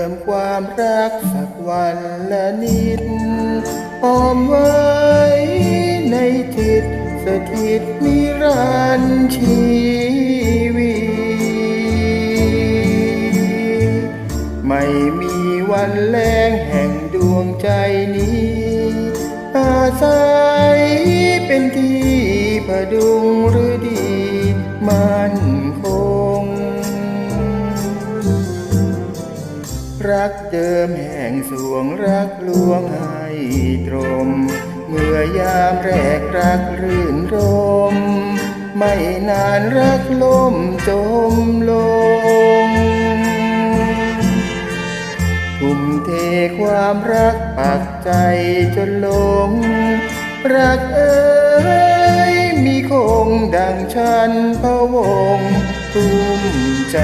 ิมความรักสักวันละนิดออมไว้ในจิตสถิตนิรันดร์ชีวิตไม่มีวันแรงแห่งดวงใจนี้ อาศัยเป็นที่พดุงหรือดีมั่นคง รักเดิมแห่งสวงรักลวงให้ตรม เมื่อยามแรกรักรื่นรม ไม่นานรักล่มจมลงทุ่มเทความรักปักใจจนลง รักเอ้ยมีคงดังฉันพะวงทุ่มใจ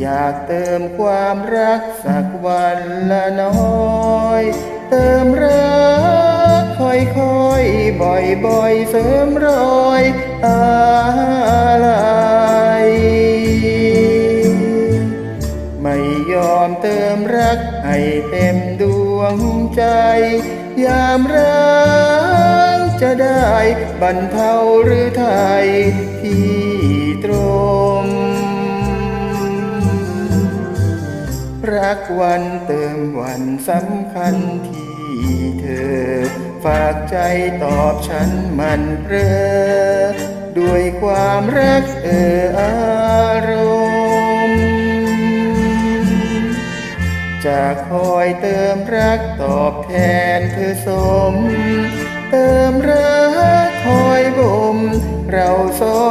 อยากเติมความรักสักวันละน้อย เติมรักค่อยๆ บ่อยๆ เสริมรอยอะไรไม่ยอมเติมรักให้เต็มดวงใจ ยามรักจะได้บรรเทาหรือทย รักวันเติมวันสำคัญที่เธอ ฝากใจตอบฉันมันเพรอด้วยความรักเอออารมณ์จะคอยเติมรักตอบแทนเธอสม เติมรักคอยบ่มเราสอง